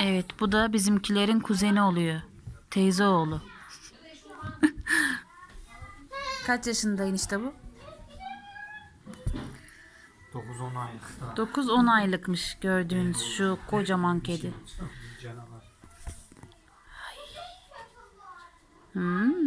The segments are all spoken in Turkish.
Evet bu da bizimkilerin kuzeni oluyor. Teyze oğlu. Kaç yaşında enişte bu? 9-10 aylık. 9-10 aylıkmış gördüğünüz şu kocaman kedi. Canavar. Hmm.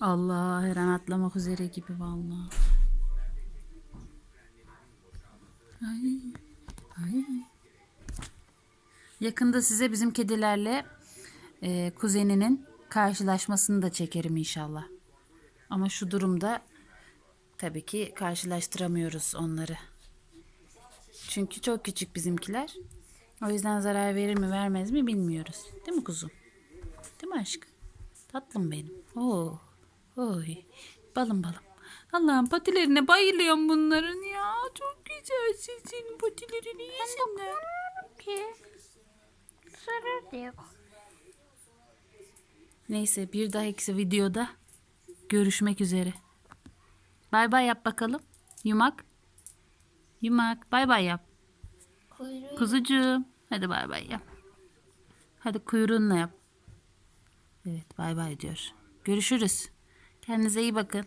Allah her an atlamak üzere gibi vallahi. Ay, ay. Yakında size bizim kedilerle e, kuzeninin karşılaşmasını da çekerim inşallah. Ama şu durumda tabii ki karşılaştıramıyoruz onları. Çünkü çok küçük bizimkiler. O yüzden zarar verir mi vermez mi bilmiyoruz. Değil mi kuzum? Değil mi aşkım? Tatlım benim. Oo. Oy. Balım balım. Allah'ım patilerine bayılıyorum bunların ya. Çok güzel sizin patilerini yesinler. Ki sarır diye. Neyse bir dahaki videoda görüşmek üzere. Bay bay yap bakalım. Yumak. Yumak. Bay bay yap. Kuyruğu Kuzucuğum. Hadi bay bay yap. Hadi kuyruğunla yap. Evet bay bay diyor. Görüşürüz. Kendinize iyi bakın.